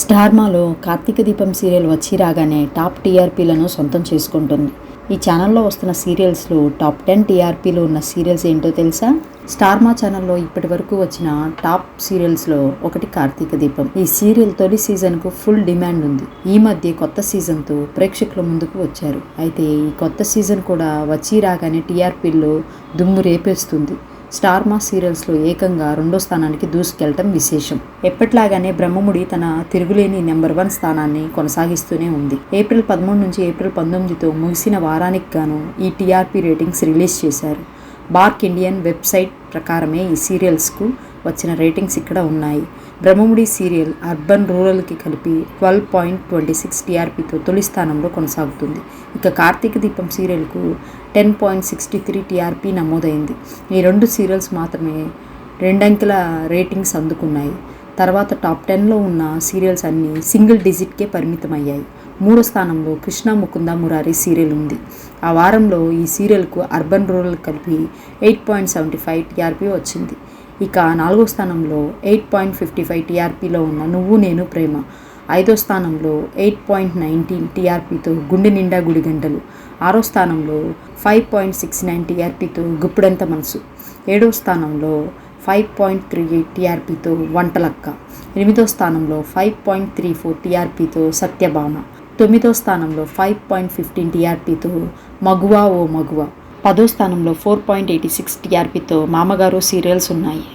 స్టార్మాలో కార్తీక దీపం సీరియల్ వచ్చి రాగానే టాప్ టీఆర్పీలను సొంతం చేసుకుంటుంది. ఈ ఛానల్లో వస్తున్న సీరియల్స్లో టాప్ టెన్ టీఆర్పీలు ఉన్న సీరియల్స్ ఏంటో తెలుసా? స్టార్మా ఛానల్లో ఇప్పటి వరకు వచ్చిన టాప్ సీరియల్స్లో ఒకటి కార్తీక దీపం. ఈ సీరియల్ తొలి సీజన్కు ఫుల్ డిమాండ్ ఉంది. ఈ మధ్య కొత్త సీజన్తో ప్రేక్షకుల ముందుకు వచ్చారు. అయితే ఈ కొత్త సీజన్ కూడా వచ్చి రాగానే టీఆర్పీల్లో దుమ్ము రేపేస్తుంది. స్టార్ మా సీరియల్స్లో ఏకంగా రెండో స్థానానికి దూసుకెళ్ళటం విశేషం. ఎప్పట్లాగానే బ్రహ్మముడి తన తిరుగులేని నెంబర్ వన్ స్థానాన్ని కొనసాగిస్తూనే ఉంది. ఏప్రిల్ పదమూడు నుంచి ఏప్రిల్ పంతొమ్మిదితో ముగిసిన వారానికి గాను ఈ టీఆర్పీ రేటింగ్స్ రిలీజ్ చేశారు. బార్క్ ఇండియన్ వెబ్సైట్ ప్రకారమే ఈ సీరియల్స్కు వచ్చిన రేటింగ్స్ ఇక్కడ ఉన్నాయి. బ్రహ్మముడి సీరియల్ అర్బన్ రూరల్కి కలిపి ట్వెల్వ్ పాయింట్ ట్వంటీ సిక్స్ టీఆర్పీతో తొలి స్థానంలో కొనసాగుతుంది. ఇక Karthika Deepam సీరియల్కు ten point sixty three TRP నమోదైంది. ఈ రెండు సీరియల్స్ మాత్రమే రెండంకెల రేటింగ్స్ అందుకున్నాయి. తర్వాత టాప్ టెన్లో ఉన్న సీరియల్స్ అన్నీ సింగిల్ డిజిట్కే పరిమితమయ్యాయి. మూడో స్థానంలో కృష్ణ ముకుంద మురారి సీరియల్ ఉంది. ఆ వారంలో ఈ సీరియల్కు అర్బన్ రూరల్ కలిపి eight point seventy five TRP వచ్చింది. ఇక నాలుగో స్థానంలో ఎయిట్ పాయింట్ ఫిఫ్టీ ఫైవ్ టీఆర్పీలో ఉన్న నువ్వు నేను ప్రేమ. ఐదో స్థానంలో ఎయిట్ పాయింట్ నైన్టీన్ టీఆర్పీతో గుండె నిండా గుడి గంటలు ఆరో స్థానంలో ఫైవ్ పాయింట్ సిక్స్ నైన్ టీఆర్పీతో గుప్పుడంత మనసు. ఏడో స్థానంలో ఫైవ్ పాయింట్ త్రీ ఎయిట్ టీఆర్పీతో వంటలక్క. ఎనిమిదో స్థానంలో ఫైవ్ పాయింట్ త్రీ ఫోర్ టీఆర్పీతో సత్యభామ. తొమ్మిదో స్థానంలో ఫైవ్ పాయింట్ ఫిఫ్టీన్ టీఆర్పీతో మగువా ఓ మగువ. పదో స్థానంలో ఫోర్ పాయింట్ ఎయిటీ సిక్స్ టీఆర్పీతో మామగారు సీరియల్స్ ఉన్నాయి.